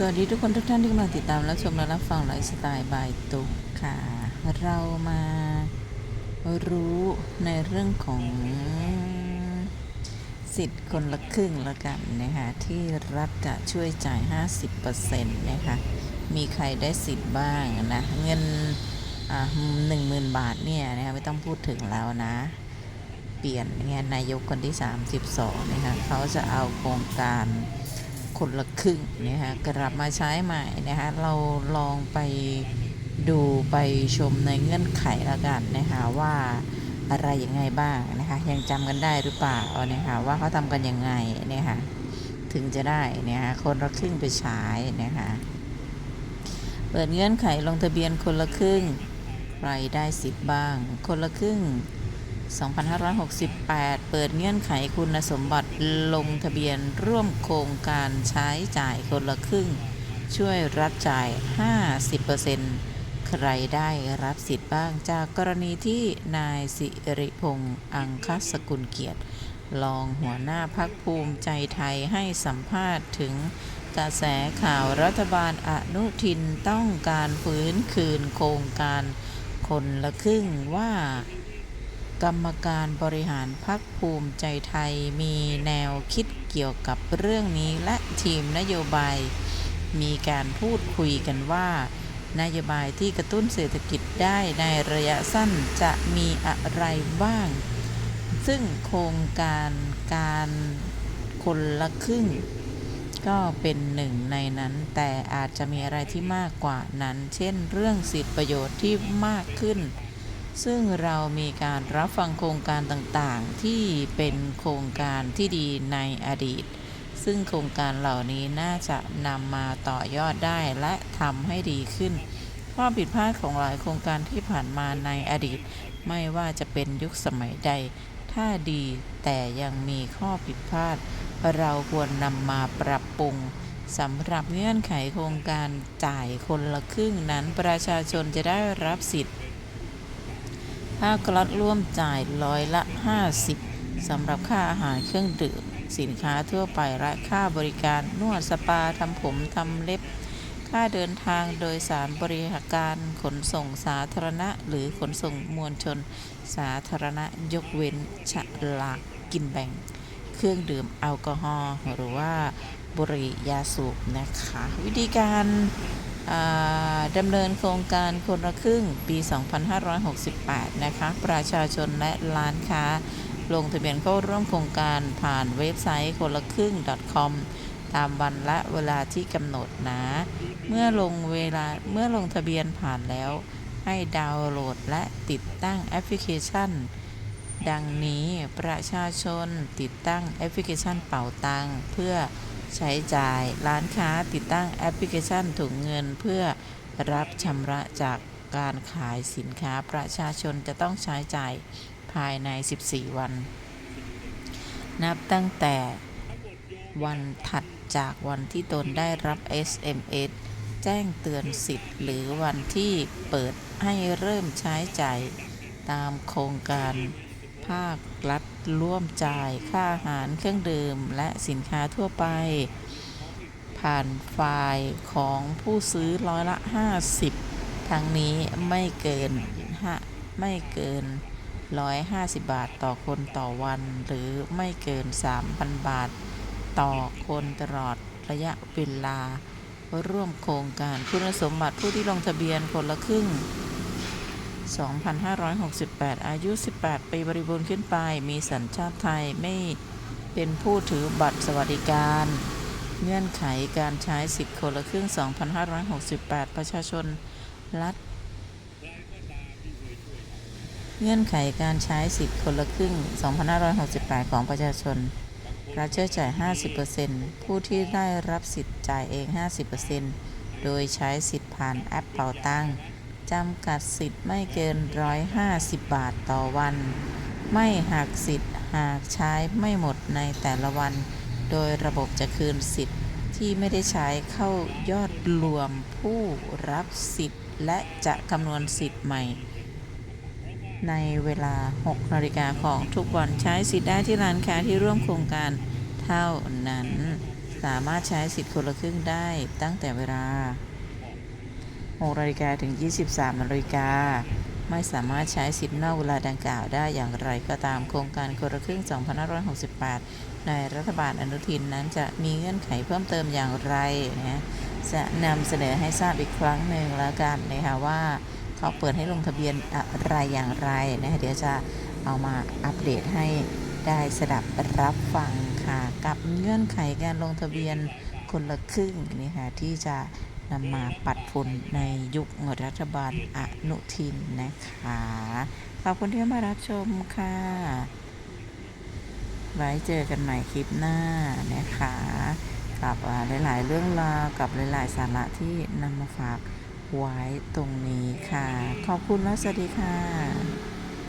สวัสดีทุกคนทุกท่านที่กำลังติดตามและชมและรับฟังไลฟ์สไตล์บายตุกค่ะ เรามารู้ในเรื่องของสิทธิ์คนละครึ่งละกันนะคะที่รัฐจะช่วยจ่าย 50%นะคะมีใครได้สิทธิ์บ้างนะเงินหนึ่งหมื่นบาทเนี่ยนะคะไม่ต้องพูดถึงแล้วนะ เปลี่ยนเนี่ยนายกคนที่ 32นะคะเขาจะเอาโครงการ คนละครึ่งนะคะกลับมาใช้ใหม่นะคะเราลองไปดูไปชมในเงื่อนไขละกันนะคะว่าอะไรยังไงบ้างนะคะยังจำกันได้หรือเปล่านะคะว่าเขาทำกันยังไงนะคะถึงจะได้นะคะคนละครึ่งไปใช้นะคะเปิดเงื่อนไขลงทะเบียนคนละครึ่งใครได้สิทธิ์บ้าง คนละครึ่ง 2568 เปิดเงื่อนไขคุณสมบัติลงทะเบียนร่วมโครงการใช้จ่ายคนละครึ่ง ช่วยรัฐจ่าย 50%ใครได้รับสิทธิ์บ้างจากกรณีที่นายสิริพงษ์อังคสกุลเกียรติรองหัวหน้าพักภูมิใจไทยให้สัมภาษณ์ถึงกระแสข่าวรัฐบาลอนุทินต้องการฟื้นคืนโครงการคนละครึ่งว่า กรรมการบริหารพักภูมิใจไทยมีแนวคิดเกี่ยวกับเรื่องนี้และทีมนโยบาย มีการพูดคุยกันว่า นโยบายที่กระตุ้นเศรษฐกิจได้ในระยะสั้นจะมีอะไรบ้าง ซึ่งโครงการการคนละครึ่ง ก็เป็นหนึ่งในนั้น แต่อาจจะมีอะไรที่มากกว่านั้น เช่น เรื่องสิทธิประโยชน์ที่มากขึ้น ซึ่งเรามีการรับฟังโครงการต่างๆ ที่เป็นโครงการที่ดีในอดีต ซึ่งโครงการเหล่านี้น่าจะนำมาต่อยอดได้และทำให้ดีขึ้นข้อผิดพลาดของหลายโครงการที่ผ่านมาในอดีต ไม่ว่าจะเป็นยุคสมัยใด ถ้าดีแต่ยังมีข้อผิดพลาด เราควรนำมาปรับปรุงสำหรับเงื่อนไขโครงการจ่ายคนละครึ่งนั้นประชาชนจะได้รับสิทธิ์ ภาครัฐร่วมจ่ายร้อยละ 50สำหรับค่าอาหารเครื่องดื่ม สินค้าทั่วไปและค่าบริการนวดสปาทำผมทำเล็บ ค่าเดินทางโดยสารบริการขนส่งสาธารณะ หรือขนส่งมวลชน สาธารณะยกเว้นฉลากกินแบ่ง เครื่องดื่มแอลกอฮอล์หรือว่าบุหรี่ยาสูบนะคะ วิธีการ ดำเนินโครงการคนละครึ่งปี 2568 นะคะ ประชาชนและร้านค้า ลงทะเบียนเข้าร่วมโครงการผ่านเว็บไซต์คนละครึ่ง .com ตามวันและเวลาที่กำหนดนะ เมื่อลงเวลาเมื่อลงทะเบียนผ่านแล้ว ให้ดาวน์โหลดและติดตั้งแอปพลิเคชัน ดังนี้ประชาชนติดตั้งแอปพลิเคชันเป่าตังเพื่อ ใช้จ่ายร้านค้าติดตั้งแอปพลิเคชันถุงเงินเพื่อรับชำระจากการขายสินค้าประชาชนจะต้องใช้จ่ายภายใน 14 วัน นับตั้งแต่วันถัดจากวันที่ตนได้รับ SMS แจ้งเตือนสิทธิ์ หรือวันที่เปิดให้เริ่มใช้จ่ายตามโครงการ ภาครัฐร่วมจ่ายค่าอาหารเครื่องดื่มและสินค้าทั่วไป ผ่านฝ่ายของผู้ซื้อร้อยละ 50 ทั้งนี้ไม่เกินห้าไม่เกิน 150 บาทต่อคนต่อวัน หรือไม่เกิน 3,000 บาทต่อคนตลอดระยะเวลาร่วมโครงการคุณสมบัติผู้ที่ลงทะเบียนคนละครึ่ง 2568 อายุ 18 ปีบริบูรณ์ขึ้นไป มีสัญชาติไทยไม่เป็นผู้ถือบัตรสวัสดิการ เงื่อนไขการใช้สิทธิ์คนละครึ่ง 2568 ประชาชนรัฐเงื่อนไขการใช้สิทธิ์คนละครึ่ง 2568 ของประชาชน รัฐช่วยจ่าย 50%ผู้ที่ได้รับสิทธิ์จ่ายเอง 50%โดยใช้สิทธิ์ผ่านแอปเป่าตังค์ จำกัดสิทธิ์ไม่เกิน 150 บาทต่อวัน ไม่หักสิทธิ์หากใช้ไม่หมดในแต่ละวัน โดยระบบจะคืนสิทธิ์ที่ไม่ได้ใช้เข้ายอดรวมผู้รับสิทธิ์ และจะคำนวณสิทธิ์ใหม่ ในเวลา 6 นาฬิกาของทุกวันใช้สิทธิ์ได้ที่ร้านค้าที่ร่วมโครงการเท่านั้น สามารถใช้สิทธิ์คนละครึ่งได้ตั้งแต่เวลา 6นาฬิกาถึง 23นาฬิกาไม่สามารถใช้สิทธิ์นอกเวลาดังกล่าวได้อย่างไรก็ตามโครงการคนละครึ่ง 2568 ในรัฐบาลอนุทินนั้นจะมีเงื่อนไขเพิ่มเติมอย่างไรนะจะนำเสนอให้ทราบอีกครั้งหนึ่งแล้วกันนะคะว่าเขาเปิดให้ลงทะเบียนอะไรอย่างไรนะเดี๋ยวจะเอามาอัปเดตให้ได้สดับรับฟังค่ะ กับเงื่อนไขการลงทะเบียนคนละครึ่งนี่ค่ะที่จะ นำมาปัดฝุ่นในยุครัฐบาลอนุทินนะคะ ขอบคุณที่มารับชมค่ะ ไว้เจอกันใหม่คลิปหน้านะคะ กับหลายๆ เรื่องราวกับหลายๆ สาระที่นำมาฝากไว้ตรงนี้ค่ะ ขอบคุณและสวัสดีค่ะ